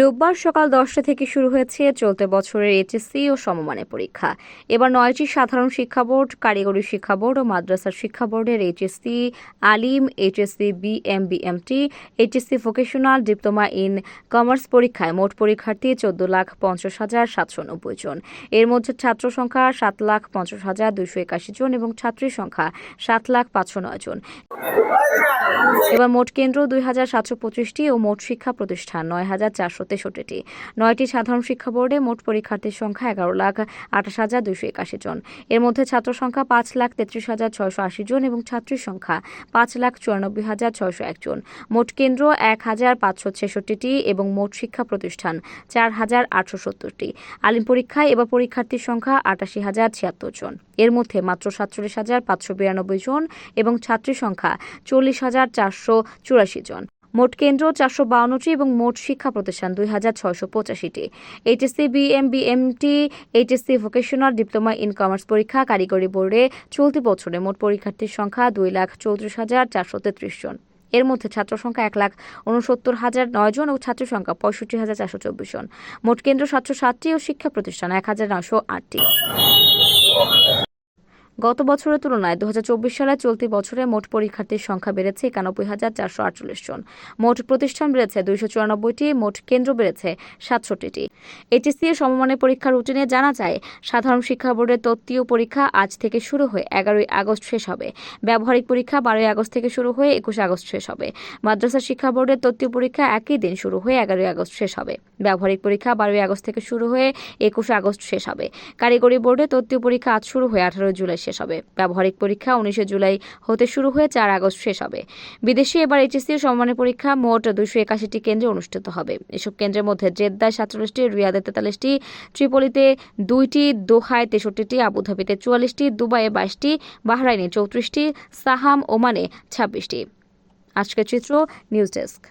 রোববার সকাল দশটা থেকে শুরু হয়েছে চলতি বছরের এইচএসসি ও সমমানের পরীক্ষা। এবার নয়টি সাধারণ শিক্ষা বোর্ড, কারিগরি শিক্ষা বোর্ড ও মাদ্রাসা শিক্ষা বোর্ডের HSC, Alim, HSC, BM, BMT, HSC vocational, diploma in commerce পরীক্ষায় মোট পরীক্ষার্থী চোদ্দ লাখ পঞ্চাশ হাজার সাতশো নব্বই জন। এর মধ্যে ছাত্র সংখ্যা সাত লাখ পঞ্চাশ হাজার দুইশো একাশি জন এবং ছাত্রীর সংখ্যা সাত লাখ পাঁচশো নয় জন। এবার মোট কেন্দ্র দুই হাজার সাতশো পঁচিশটি ও মোট শিক্ষা প্রতিষ্ঠান নয় হাজার চারশো তেষট্টিটি। নয়টি সাধারণ শিক্ষা বোর্ডে মোট পরীক্ষার্থীর সংখ্যা এগারো লাখ আঠাশ হাজার দুইশো একাশি জন। এর মধ্যে ছাত্র সংখ্যা পাঁচ লাখ তেত্রিশ হাজার ছয়শো আশি জন এবং ছাত্রীর সংখ্যা পাঁচ লাখ চুরানব্বই হাজার ছয়শো এক জন। মোট কেন্দ্র এক হাজার পাঁচশো ছেষট্টিটি এবং মোট শিক্ষা প্রতিষ্ঠান চার হাজার আটশো সত্তরটি। আলিম পরীক্ষায় এবার পরীক্ষার্থীর সংখ্যা আটাশি হাজার ছিয়াত্তর জন। এর মধ্যে মাত্র সাতচল্লিশ হাজার পাঁচশো বিরানব্বই জন এবং ছাত্রী সংখ্যা চল্লিশ হাজার চারশো চুরাশি জন। মোট কেন্দ্র চারশো বাউন্নটি এবং মোট শিক্ষা প্রতিষ্ঠান দুই হাজার ছয়শো পঁচাশিটি HSC, BM, BMT, HSC vocational, diploma in commerce পরীক্ষা, কারিগরি বোর্ডে চলতি বছরে মোট পরীক্ষার্থীর সংখ্যা দুই লাখ চৌত্রিশ হাজার চারশো তেত্রিশ জন। এর মধ্যে ছাত্র সংখ্যা এক লাখ উনসত্তর হাজার নয় জন ও ছাত্র সংখ্যা পঁয়ষট্টি হাজার চারশো চব্বিশ জন। মোট কেন্দ্র সাতশো সাতটি ও শিক্ষা প্রতিষ্ঠান এক হাজার নশো আটটি। গত বছরের তুলনায় দুহাজার চব্বিশ সালে চলতি বছরে মোট পরীক্ষার্থীর সংখ্যা বেড়েছে একানব্বই হাজার চারশো আটচল্লিশ জন। মোট প্রতিষ্ঠান বেড়েছে দুইশো চুরানব্বইটি, মোট কেন্দ্র বেড়েছে সাতষট্টিটি। এইচএসসি এর সমমানের পরীক্ষার রুটিনে জানা যায়, সাধারণ শিক্ষা বোর্ডের তত্ত্বীয় পরীক্ষা আজ থেকে শুরু হয়ে এগারোই আগস্ট শেষ হবে। ব্যবহারিক পরীক্ষা বারোই আগস্ট থেকে শুরু হয়ে একুশে আগস্ট শেষ হবে। মাদ্রাসা শিক্ষা বোর্ডের তত্ত্বীয় পরীক্ষা একই দিন শুরু হয়ে এগারোই আগস্ট শেষ হবে। ব্যবহারিক পরীক্ষা বারোই আগস্ট থেকে শুরু হয়ে একুশে আগস্ট শেষ হবে। কারিগরি বোর্ডে তত্ত্বীয় পরীক্ষা আজ শুরু হয়ে আঠারোই জুলাই শেষ হবে। ব্যবহারিক পরীক্ষা উনিশে জুলাই হতে শুরু হয়ে চার আগস্ট শেষ হবে। বিদেশে এবার এইচএসসি সম্মানের পরীক্ষা মোট দুইশো একাশিটি কেন্দ্রে অনুষ্ঠিত হবে। এসব কেন্দ্রের মধ্যে জেদ্দায় সাতচল্লিশটি, রিয়াদে তেতাল্লিশটি, ত্রিপলিতে দুইটি, দোহায় তেষট্টিটি, আবুধাবিতে চুয়াল্লিশটি, দুবাইয়ে বাইশটি, বাহরাইনে চৌত্রিশটি, সাহাম, ওমানে ছাব্বিশটি। আজকের চিত্র, নিউজ ডেস্ক।